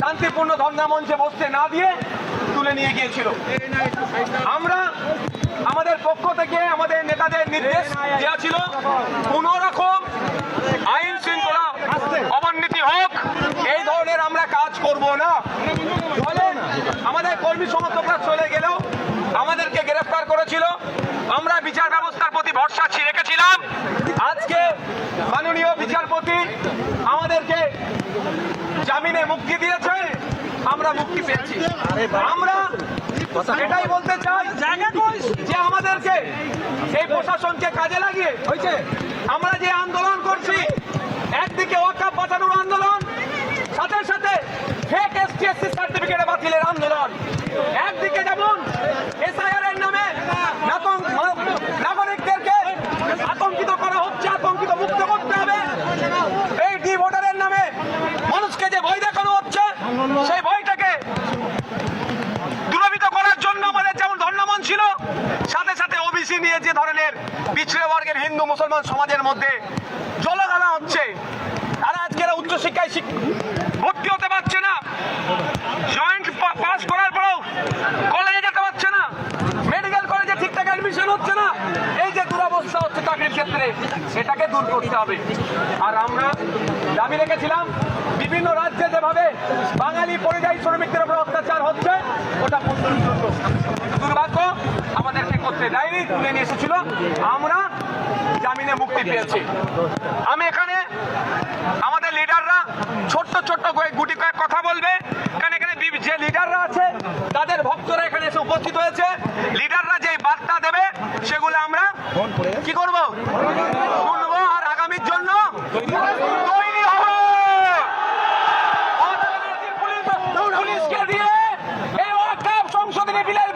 শান্তিপূর্ণ ধর্ণা মঞ্চে বসতে না দিয়ে তুলে নিয়ে গিয়েছিল। আমরা আমাদের পক্ষ থেকে আমাদের নেতাদের নির্দেশ দেওয়া ছিল, কোন রকম আইন শৃঙ্খলা অবনতি হোক, এই ধরনের আমরা কাজ করব না। আমাদের কর্মী সমর্থকরা চলে গেলেও আমাদেরকে গ্রেফতার করেছিল। আমরা বিচার ব্যবস্থার প্রতি ভরসা ছি- রেখেছিলাম আজকে মাননীয় বিচারপতি আমাদেরকে জামিনে মুক্তি দিয়েছে, আমরা মুক্তি পেয়েছি। আমরা এটাই বলতে চাই যে আমাদেরকে সেই প্রশাসনকে কাজে লাগিয়ে হয়েছে। আমরা যে আন্দোলন করছি, একদিকে ওয়াকাপ বাঁচানোর আন্দোলন, সাথে সাথে ফেক এসটিএসসি সার্টিফিকেট বাতিলের আন্দোলন। একদিকে যেমন সেই ভয়টাকে দূরীভূত করার জন্য আমাদের যেমন ধর্ণামন ছিল, সাথে সাথে ওবিসি নিয়ে যে ধরনের পিছড়ে বর্গের হিন্দু মুসলমান সমাজের মধ্যে জলগানা হচ্ছে তারা আজকের উচ্চশিক্ষায় শিক- ভর্তি হতে পারছে না। জয়েন্ট পাস করার পরেও কলেজে যেতে পারছে না। মেডিকেল কলেজে ঠিকঠাক অ্যাডমিশন হচ্ছে না। এই যে দুরবস্থা হচ্ছে চাকরির ক্ষেত্রে, সেটাকে দূর করতে হবে। আর আমরা দাবি রেখেছিলাম, বিভিন্ন রাজ্যে যেভাবে বাঙালি পরিযায়ী শ্রমিকদের উপর অত্যাচার হচ্ছে, ওটা দুর্ভাগ্য, আমাদেরকে করতে দেয়নি, তুলে নিয়ে এসেছিল। আমরা জামিনে মুক্তি পেয়েছি। আমি এখানে আমাদের লিডাররা ছোট্ট ছোট্ট গুটি কয়েক কথা বলবে। এখানে বি- যে লিডাররা আছে, তাদের ভক্তরা এখানে এসে উপস্থিত হয়েছে। লিডাররা যে বার্তা দেবে, সেগুলো আমরা কি করব? শুনব আর আগামীর জন্য tiene Pilar